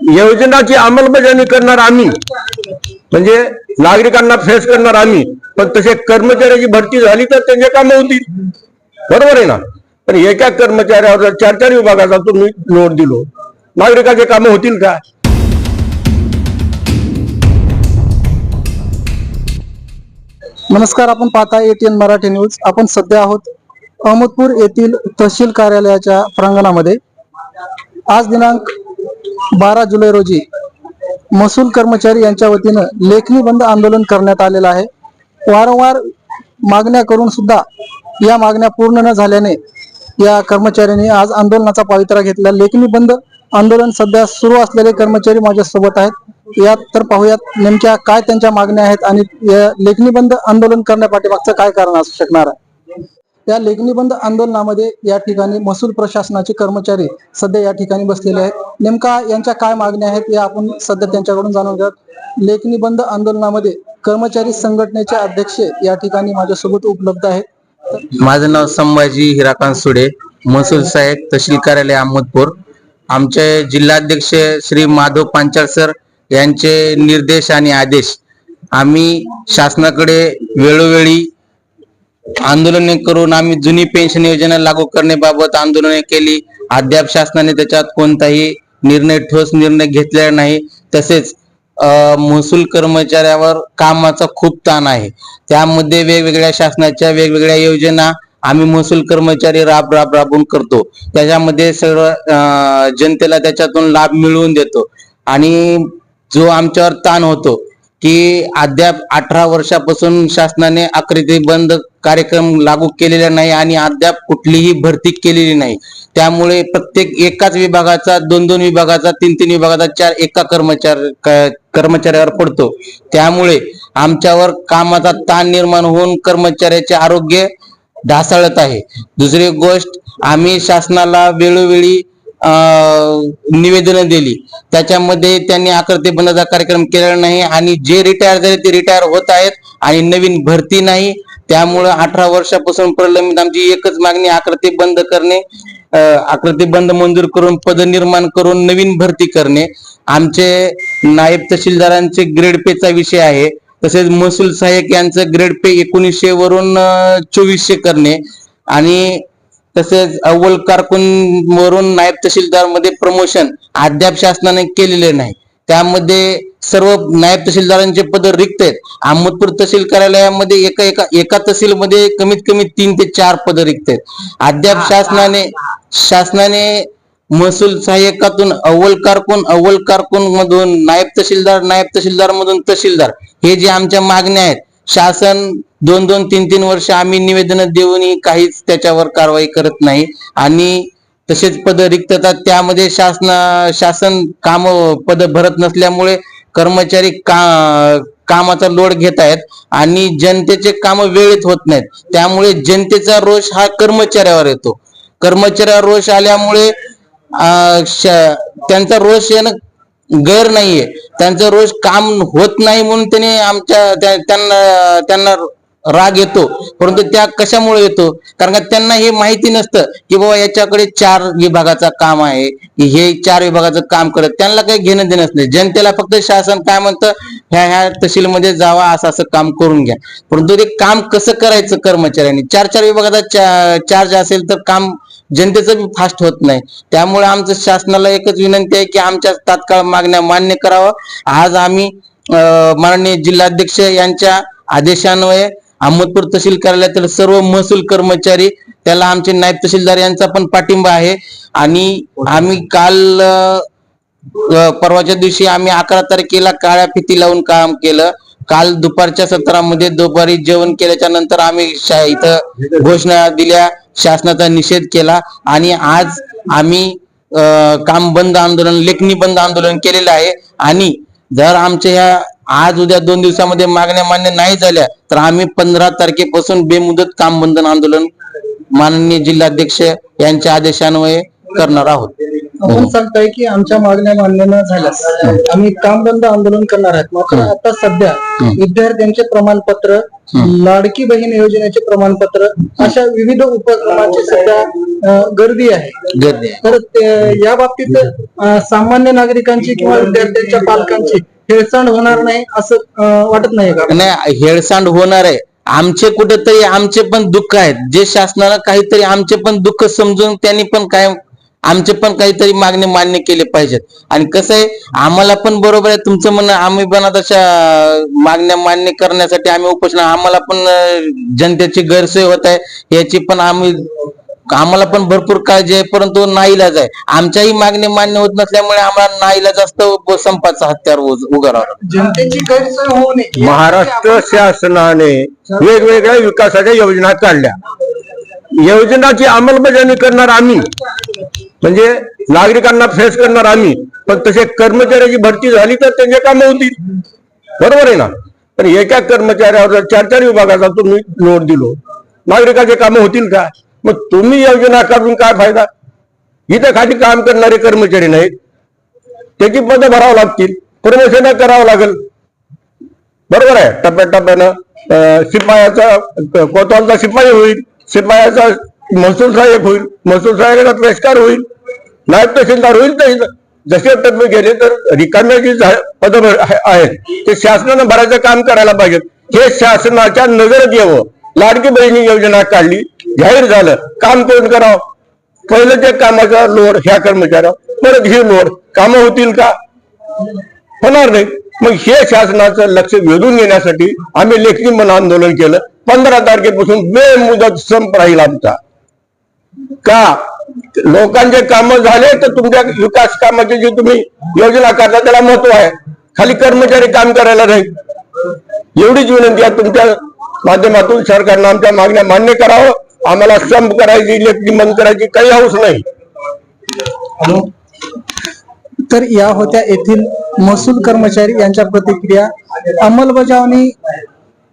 योजनाची अंमलबजावणी करणार आम्ही. म्हणजे नागरिकांना फेस करणार आम्ही. पण तसे कर्मचाऱ्याची भरती झाली तर त्यांचे कामं होतील. बरोबर आहे ना? पण एका कर्मचाऱ्यावर चार चार विभागाचा तुम्ही नोट दिलो. नागरिकाचे कामं होतील का? नमस्कार आपण पाहता एटीएन मराठी न्यूज. आपण सध्या आहोत अहमदपूर येथील तहसील कार्यालयाच्या प्रांगणामध्ये. आज दिनांक बारा जुलै रोजी महसूल कर्मचारी यांच्या वतीनं लेखणी बंद आंदोलन करण्यात आलेलं आहे. वारंवार मागण्या करून सुद्धा या मागण्या पूर्ण न झाल्याने या कर्मचाऱ्यांनी आज आंदोलनाचा पावित्रा घेतला. लेखणी बंद आंदोलन सध्या सुरू असलेले कर्मचारी माझ्या सोबत आहेत. यात तर पाहूयात नेमक्या काय त्यांच्या मागण्या आहेत आणि या लेखणी बंद आंदोलन करण्यापाठीमागचं काय कारण असू शकणार आहे? या लेखनिबंध आंदोलनामध्ये या ठिकाणी महसूल प्रशासनाचे कर्मचारी सध्या या ठिकाणी बसलेले आहेत. नेमका यांच्या काय मागण्या आहेत या आपण सध्या त्यांच्याकडून जाणून घेऊयात. लेखनिबंध आंदोलनामध्ये कर्मचारी संघटनेचे अध्यक्ष या ठिकाणी माझ्यासोबत उपलब्ध आहेत. माझं नाव संभाजी हिराकांत सुडे महसूल साहेब तहसील कार्यालय अहमदपूर. आमचे जिल्हाध्यक्ष श्री माधव पांचाळ सर यांचे निर्देश आणि आदेश आम्ही शासनाकडे वेळोवेळी आंदोलने करून आम्ही जुनी पेन्शन योजना लागू करण्याबाबत आंदोलने केली. अद्याप शासनाने त्याच्यात कोणताही निर्णय ठोस निर्णय घेतलेला नाही. तसेच महसूल कर्मचाऱ्यावर कामाचा खूप ताण आहे. त्यामध्ये वेगवेगळ्या शासनाच्या वेगवेगळ्या योजना आम्ही महसूल कर्मचारी राब राब राबून करतो. त्याच्यामध्ये सर्व जनतेला त्याच्यातून लाभ मिळवून देतो. आणि जो आमच्यावर ताण होतो की अद्याप अठरा वर्षापासून शासनाने आकृती बंद कार्यक्रम लागू केलेला नाही आणि अद्याप कुठलीही भरती केलेली नाही. त्यामुळे प्रत्येक एकाच विभागाचा दोन दोन विभागाचा तीन तीन विभागाचा चार एका कर्मचारी क- कर्मचाऱ्यावर पडतो. त्यामुळे आमच्यावर कामाचा ताण निर्माण होऊन कर्मचाऱ्याचे आरोग्य ढासळत आहे. दुसरी गोष्ट आम्ही शासनाला वेळोवेळी निवेदन दिली. त्याच्यामध्ये त्यांनी आकृती बंदचा कार्यक्रम केलेला नाही आणि जे रिटायर झाले ते रिटायर होत आहेत आणि नवीन भरती नाही. त्यामुळं अठरा वर्षापासून प्रलंबित आमची एकच मागणी आकृती बंद करणे अं, आकृती बंद मंजूर करून पद निर्माण करून नवीन भरती करणे. आमचे नायब तहसीलदारांचे ग्रेड पेचा विषय आहे. तसेच महसूल सहाय्यक यांचं ग्रेड पे एकोणीसशे वरून चोवीसशे करणे. आणि तसेच अव्वल कारकून वरून नायब तहसीलदारमध्ये प्रमोशन अद्याप शासनाने केलेले नाही. त्यामध्ये सर्व नायब तहसीलदारांचे पद रिक्त आहेत. अहमदपूर तहसील कार्यालयामध्ये एका एका एका तहसीलमध्ये कमीत कमी तीन ते चार पद रिक्त आहेत. अद्याप शासनाने शासनाने महसूल सहाय्यकातून अव्वल कारकून अव्वल कारकून मधून नायब तहसीलदार नायब तहसीलदार मधून तहसीलदार हे जे आमच्या मागण्या आहेत शासन दोन दोन तीन तीन वर्ष आम्ही निवेदन देऊनही काहीच त्याच्यावर कारवाई करत नाही. आणि तसेच पद रिक्तता त्यामध्ये शासन शासन काम पद भरत नसल्यामुळे कर्मचारी का कामाचा लोड घेत आहेत आणि जनतेचे काम वेळेत होत नाहीत. त्यामुळे जनतेचा रोष हा कर्मचाऱ्यावर येतो. कर्मचाऱ्यावर रोष आल्यामुळे श- त्यांचा रोष येणं गैर नाहीये. त्यांचं रोज काम होत नाही म्हणून त्याने आमच्या त्यांना त्यांना राग येतो. परंतु त्या कशामुळे येतो? कारण का त्यांना हे माहिती नसतं की बाबा याच्याकडे चार विभागाचं काम आहे हे चार विभागाचं काम करत त्यांना काही घेणं देणं नाही. जनतेला फक्त शासन काय म्हणतं ह्या ह्या तहसीलमध्ये जावा असं असं काम करून घ्या. परंतु ते काम कसं करायचं कर्मचाऱ्यांनी? चार चार विभागाचा चार्ज असेल तर काम जनतेचं बी फास्ट होत नाही. त्यामुळे आमचं शासनाला एकच विनंती आहे की आमच्या तात्काळ मागण्या मान्य करावं. आज आम्ही माननीय जिल्हाध्यक्ष यांच्या आदेशान्वये अहमदपूर तहसील कार्यालयातील सर्व महसूल कर्मचारी त्याला आमचे नायब तहसीलदार यांचा पण पाठिंबा आहे. आणि आम्ही काल परवाच्या दिवशी आम्ही अकरा तारखेला काळ्या फिती लावून काम केलं. काल दुपारच्या सत्रामध्ये दुपारी जेवण केल्याच्यानंतर आम्ही शा- इथं घोषणा दिल्या. शासनाचा निषेध केला आणि आज आम्ही काम बंद आंदोलन लेखणी बंद आंदोलन केलेलं आहे. आणि जर आमच्या ह्या आज उद्या दोन दिवसामध्ये मागण्या मान्य नाही झाल्या तर आम्ही पंधरा तारखेपासून बेमुदत काम बंधन आंदोलन माननीय जिल्हाध्यक्ष यांच्या आदेशान्वये करणार आहोत. आपण सांगताय की आमच्या मागण्या मान्य न झाल्यास आम्ही काम बंद आंदोलन करणार आहेत. मात्र आता सध्या विद्यार्थ्यांचे प्रमाणपत्र लाडकी बहीण योजनेचे प्रमाणपत्र अशा विविध उपक्रमांची सध्या गर्दी आहे. तर या बाबतीत सामान्य नागरिकांची किंवा विद्यार्थ्यांच्या पालकांची हेळसांड होणार नाही असं वाटत नाही का? नाही हेळसांड होणार आहे. आमचे कुठेतरी आमचे पण दुःख आहेत. जे शासनानं काहीतरी आमचे पण दुःख समजून त्यांनी पण काय आमचे पण काहीतरी मागणे मान्य केले पाहिजेत. आणि कसं आहे आम्हाला पण बरोबर आहे तुमचं म्हणणं आम्ही पण आता शा- मागण्या मान्य करण्यासाठी आम्ही उपोषण आम्हाला पण जनतेची गैरसोय होत आहे याची पण आम्ही आम्हाला पण भरपूर काळजी आहे परंतु नाईलाज आहे. आमच्याही मागणी मान्य होत नसल्यामुळे आम्हाला नाईलाज असतं संपाचं हत्यार उभं राहतं जनतेची गैरसोय होऊ नये. महाराष्ट्र शासनाने वेगवेगळ्या विकासाच्या योजना काढल्या. योजनाची अंमलबजावणी करणार आम्ही. म्हणजे नागरिकांना फेस करणार आम्ही. पण तसे कर्मचाऱ्याची भरती झाली तर त्यांचे कामं होतील. बरोबर आहे ना? पण एका कर्मचाऱ्यावर चार चार विभागाचा तुम्ही नोट दिलो. नागरिकाचे कामं होतील का? मग तुम्ही योजना करून काय फायदा? इथं खाली काम करणारे कर्मचारी नाहीत. त्याची पदं भरावं लागतील. प्रमोशन करावं लागेल. बरोबर आहे? टप्प्याटप्प्यानं शिपायाचा कोतवालचा शिपाई होईल. शिपायाचा महसूल सहाय्यक होईल महसूल सहाय्यकाचा पुरस्कार होईल नायब तहसीलदार होईल तर जसे तत्व गेले तर रिकाम्या जी पद आहेत ते शासनानं भरायचं काम करायला पाहिजे. हे शासनाच्या नजरेत यावं. लाडकी बहिणी योजना काढली जाहीर झालं. काम कोण करावं? पहिलं त्या कामाचा लोड ह्या कर्मचाऱ्यावर. परत ही लोड कामं होतील का? होणार नाही. मग हे शासनाचं लक्ष वेधून घेण्यासाठी आम्ही लेखनी मन आंदोलन केलं. पंधरा तारखेपासून बेमुदत संप राहील आमचा. का? लोकांचे काम झाले तर तुमच्या विकास कामाची जी तुम्ही योजना करता त्याला महत्त्व आहे. खाली कर्मचारी काम करायला नाही एवढीच विनंती आहे तुमच्या माध्यमातून सरकारनं आमच्या मागण्या मान्य करावं. आम्हाला संप करायची इलेक्ट्रिक मन करायची काही हौस नाही. तर या होत्या येथील महसूल कर्मचारी यांच्या प्रतिक्रिया अंमलबजावणी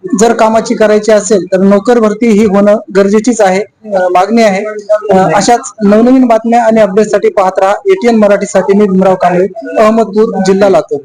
जर कामाची करायची असेल तर नोकर भरती ही होणं गरजेचीच आहे मागणी आहे. अशाच नवनवीन बातम्या आणि अपडेटसाठी पाहत राहा. एटीएन मराठीसाठी मी भीमराव कांबळे अहमदपूर जिल्हा लातूर.